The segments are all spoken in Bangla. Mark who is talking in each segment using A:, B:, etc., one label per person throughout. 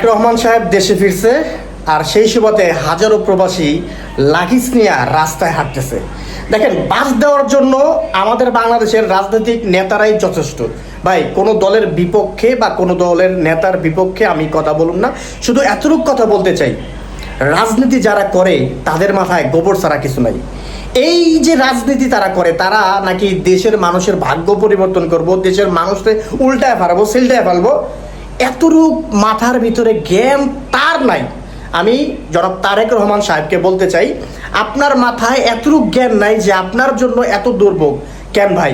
A: তারেক রহমান সাহেব দেশে ফিরছে, আর সেই সুবাদে হাজারো প্রবাসী লাঠিস নিয়ে রাস্তায় হাঁটতেছে। দেখেন, বাস দেওয়ার জন্য আমাদের বাংলাদেশের রাজনৈতিক নেতারাই যথেষ্ট। ভাই, কোনো দলের বিপক্ষে বা কোনো দলের নেতার বিপক্ষে আমি কথা বলুন না, শুধু এতটুকু কথা বলতে চাই। রাজনীতি যারা করে, তাদের মাথায় গোবর ছাড়া কিছু নাই। এই যে রাজনীতি তারা করে, তারা নাকি দেশের মানুষের ভাগ্য পরিবর্তন করব, দেশের মানুষকে উল্টায় ফেলব সেলটায় ফেলব এতটুক মাথার ভিতরে জ্ঞান তার নাই। আমি জনাব তারেক রহমান সাহেবকে বলতে চাই, আপনার মাথায় এতটুক জ্ঞান নাই যে আপনার জন্য এত দুর্ভোগ। কেন ভাই?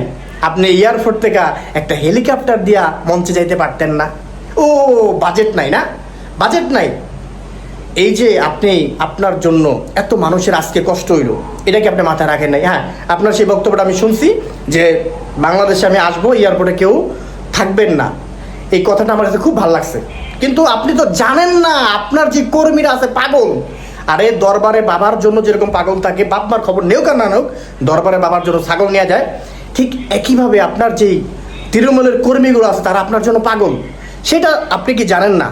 A: আপনি এয়ারপোর্ট থেকে একটা হেলিকপ্টার দিয়া মঞ্চে যাইতে পারতেন না। ও, বাজেট নাই না? বাজেট নাই। এই যে আপনি আপনার জন্য এত মানুষের আজকে কষ্ট হইল, এটা কি আপনি মাথায় রাখেন নাই? হ্যাঁ আপনার সেই বক্তব্যটা আমি শুনছি যে বাংলাদেশে আমি আসব, এয়ারপোর্টে কেউ থাকবেন না। এই কথাটা আমার কাছে খুব ভালো লাগছে। কিন্তু আপনি তো জানেন না, আপনার যে কর্মীরা আছে পাগল। আরে দরবারে বাবার জন্য যেরকম পাগল থাকে, বাপমার খবর নেও কেন না নেওক দরবারে বাবার জন্য ছাগল নেওয়া যায়। ঠিক একইভাবে আপনার যেই তৃণমূলের কর্মীগুলো আছে, তারা আপনার জন্য পাগল। সেটা আপনি কি জানেন না?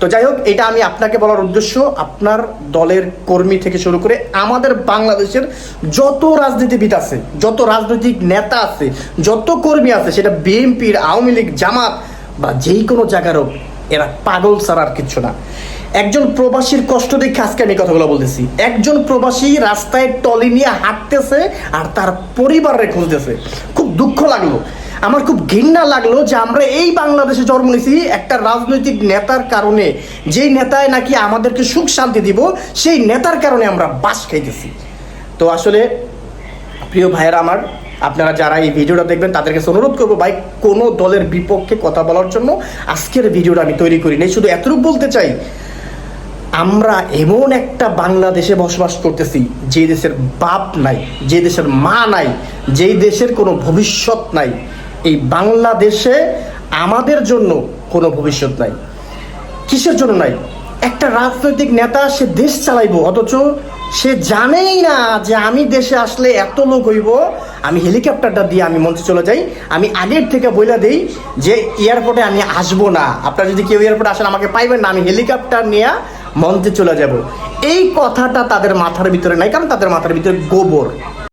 A: তো যাই হোক, এটা আমি আপনাকে বলার উদ্দেশ্য, আপনার দলের কর্মী থেকে শুরু করে আমাদের বাংলাদেশের যত রাজনীতিবিদ আছে, যত রাজনৈতিক নেতা আছে, যত কর্মী আছে, সেটা বিএনপির আওয়ামী লীগ, জামাত বা যেই কোনো জায়গার হোক, এরা পাগল ছাড়া আর কিচ্ছু না। একজন প্রবাসীর কষ্ট দেখে আজকে আমি কথাগুলো বলতেছি। একজন প্রবাসী রাস্তায় টলি নিয়ে হাঁটতেছে আর তার পরিবারে খুঁজতেছে। খুব দুঃখ লাগল। আমার খুব ঘৃণা লাগল যে আমরা এই বাংলাদেশে জন্ম নিয়েছি, একটা রাজনৈতিক নেতার কারণে। যেই নেতায় নাকি আমাদেরকে সুখ শান্তি দিব, সেই নেতার কারণে আমরা বাস খাইতেছি। তো আসলে, প্রিয় ভাইয়েরা আমার আপনারা যারা এই ভিডিওটা দেখবেন তাদের কাছে অনুরোধ করব, ভাই, কোনো দলের বিপক্ষে কথা বলার জন্য আজকের ভিডিওটা আমি তৈরি করি নাই শুধু এতটুকু বলতে চাই, আমরা এমন একটা বাংলাদেশে বসবাস করতেছি, যে দেশের বাপ নাই, যে দেশের মা নাই যেই দেশের কোনো ভবিষ্যৎ নাই। এই বাংলাদেশে আমাদের জন্য কোনো ভবিষ্যৎ নাই। কিসের জন্য নাই? একটা রাজনৈতিক নেতা সে দেশ চালাইবো, অথচ সে জানেই না যে আমি দেশে আসলে এত লোক হইব আমি হেলিকপ্টারটা দিয়ে আমি মঞ্চে চলে যাই। আমি আগের থেকে বইলা দিই যে এয়ারপোর্টে আমি আসব না। আপনারা যদি কেউ এয়ারপোর্টে আসেন, আমাকে পাইবেন না। আমি হেলিকপ্টার নিয়ে মঞ্চে চলে যাব। এই কথাটা তাদের মাথার ভিতরে নাই, কারণ তাদের মাথার ভিতরে গোবর।